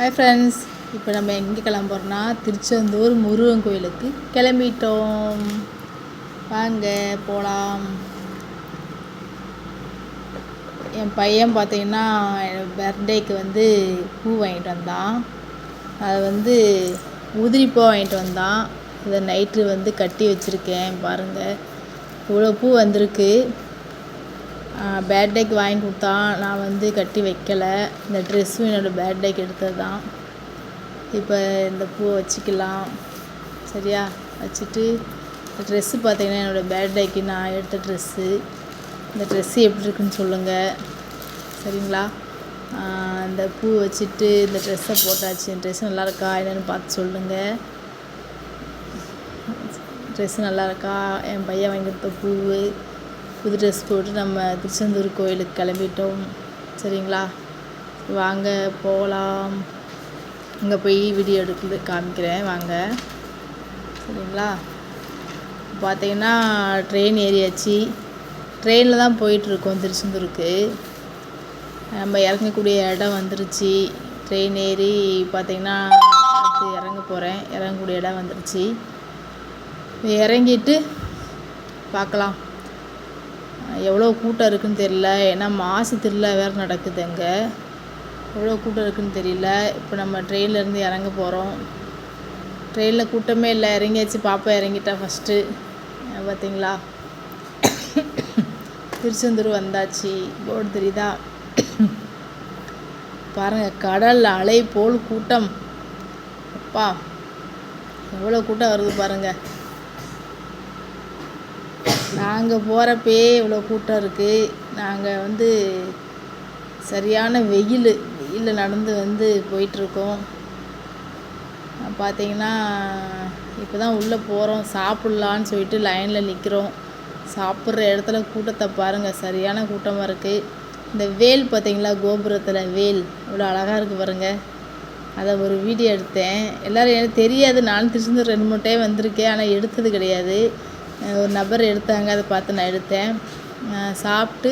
Hi friends இப்போ நம்ம எங்கே கிளம்புறோன்னா திருச்செந்தூர் முருகன் கோயிலுக்கு கிளம்பிட்டோம். வாங்க போகலாம் என் பையன் பார்த்தீங்கன்னா பர்த்டேக்கு வந்து பூ வாங்கிட்டு வந்தான். அதை வந்து உதிரி பூ வாங்கிட்டு வந்தான். இதை நைட்டு வந்து கட்டி வச்சுருக்கேன் பாருங்கள் இவ்வளோ பூ வந்திருக்கு. பேர்டேக்கு வாங்கி கொடுத்தான் நான் வந்து கட்டி வைக்கலை. இந்த ட்ரெஸ்ஸும் என்னோடய பேர்டேக்கு எடுத்தது தான் இப்போ இந்த பூவை வச்சுக்கலாம். சரியா? வச்சுட்டு இந்த ட்ரெஸ்ஸு பார்த்திங்கன்னா என்னோடய பேர்டேக்கு நான் எடுத்த ட்ரெஸ்ஸு இந்த ட்ரெஸ்ஸு எப்படி இருக்குன்னு சொல்லுங்கள் சரிங்களா? இந்த பூ வச்சுட்டு இந்த ட்ரெஸ்ஸை போட்டாச்சு. இந்த ட்ரெஸ் நல்லா இருக்கா? என்னென்னு பார்த்து சொல்லுங்கள் ட்ரெஸ்ஸு நல்லா இருக்கா? என் பையன் வாங்கி கொடுத்த பூவு. புது ட்ரெஸ் போட்டு நம்ம திருச்செந்தூர் கோயிலுக்கு கிளம்பிட்டோம். சரிங்களா? வாங்க போகலாம் அங்கே போய் வீடியோ எடுக்கிறது காமிக்கிறேன். வாங்க. சரிங்களா? பார்த்தீங்கன்னா ட்ரெயின் ஏறியாச்சு. ட்ரெயினில் தான் போயிட்டுருக்கோம் திருச்செந்தூருக்கு. நம்ம இறங்கக்கூடிய இடம் வந்துருச்சு. ட்ரெயின் ஏறி பார்த்தீங்கன்னா அடுத்து இறங்க போகிறேன் இறங்கக்கூடிய இடம் வந்துருச்சு. இறங்கிட்டு பார்க்கலாம். எவ்வளோ கூட்டம் இருக்குதுன்னு தெரியல. ஏன்னா மாசு திருவிழா வேறு நடக்குது அங்கே. எவ்வளோ கூட்டம் இருக்குதுன்னு தெரியல. இப்போ நம்ம ட்ரெயின்லேருந்து இறங்க போகிறோம் ட்ரெயினில் கூட்டமே இல்லை. இறங்கியாச்சு. பாப்பா இறங்கிட்டா ஃபஸ்ட்டு பார்த்தீங்களா திருச்செந்தூர் வந்தாச்சு. போர்டு தெரியுதா? பாருங்கள் கடல் அலை போல் கூட்டம். அப்பா எவ்வளோ கூட்டம் வருது பாருங்கள் நாங்கள் போகிறப்பே இவ்வளோ கூட்டம் இருக்குது நாங்கள் வந்து சரியான வெயில். வெயிலில் நடந்து வந்து போயிட்டுருக்கோம். பார்த்தீங்கன்னா இப்போ தான் உள்ளே போகிறோம் சாப்பிட்லான்னு சொல்லிட்டு லைனில் நிற்கிறோம் சாப்பிட்ற இடத்துல கூட்டத்தை பாருங்கள் சரியான கூட்டமாக இருக்குது இந்த வேல் பார்த்தீங்களா கோபுரத்தில் வேல். இவ்வளோ அழகாக இருக்குது பாருங்கள் அதை ஒரு வீடியோ எடுத்தேன். எல்லோரும் எனக்கு தெரியாது. நானும் திருச்செந்தூர் ரெண்டு மூணு டைம் வந்திருக்கேன். ஆனால் எடுத்தது கிடையாது. ஒரு நபர் எடுத்தாங்க அதை பார்த்து நான் எடுத்தேன். சாப்பிட்டு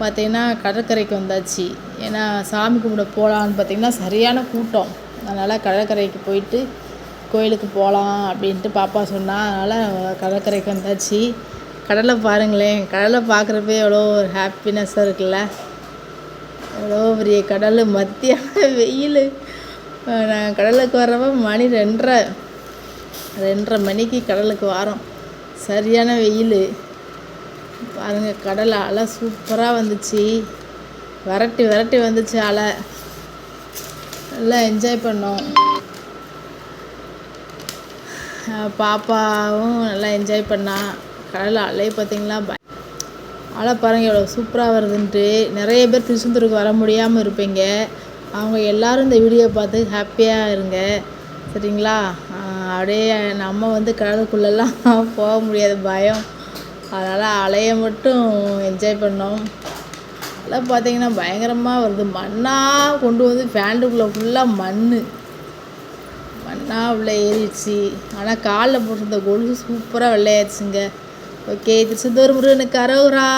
பார்த்தீங்கன்னா கடற்கரைக்கு வந்தாச்சு. ஏன்னா சாமி கும்பிட போகலான்னு பார்த்தீங்கன்னா சரியான கூட்டம். அதனால் கடற்கரைக்கு போயிட்டு கோயிலுக்கு போகலாம் அப்படின்ட்டு பாப்பா சொன்னால் அதனால் கடற்கரைக்கு வந்தாச்சு. கடலை பாருங்களேன். கடலை பார்க்குறப்பே எவ்வளோ ஒரு ஹாப்பினஸ்ஸாக இருக்குல்ல. எவ்வளோ பெரிய கடல். மத்தியான வெயில். நான் கடலுக்கு வர்றப்ப மணி ரெண்டரை. ரெண்டரை மணிக்கு கடலுக்கு வரோம். சரியான வெயில். பாருங்கள் கடல் அலை சூப்பராக வந்துச்சு. விரட்டி விரட்டி வந்துச்சு அலை. நல்லா என்ஜாய் பண்ணோம். பாப்பாவும் நல்லா என்ஜாய் பண்ணா. கடல் அலை பார்த்தீங்களா? ப அலை பாருங்கள் எவ்வளோ சூப்பராக வருதுன்ட்டு. நிறைய பேர் திருச்செந்தூருக்கு வர முடியாமல் இருப்பீங்க. அவங்க எல்லோரும் இந்த வீடியோ பார்த்து ஹாப்பியாக இருங்க. சரிங்களா? அப்படியே நம்ம வந்து கடலுக்குள்ளெல்லாம் போக முடியாது பயம். அதனால் அலையை மட்டும் என்ஜாய் பண்ணோம். அதெல்லாம் பார்த்தீங்கன்னா பயங்கரமாக வருது. மண்ணாக கொண்டு வந்து ஃபேண்டுக்குள்ளே ஃபுல்லாக மண் மண்ணாக உள்ளே ஏறிடுச்சு. ஆனால் காலில் போட்டிருந்த கொலுசு சூப்பராக வெள்ளையாச்சுங்க ஓகே திருச்செந்தூர் முருகனுக்கு அரோரா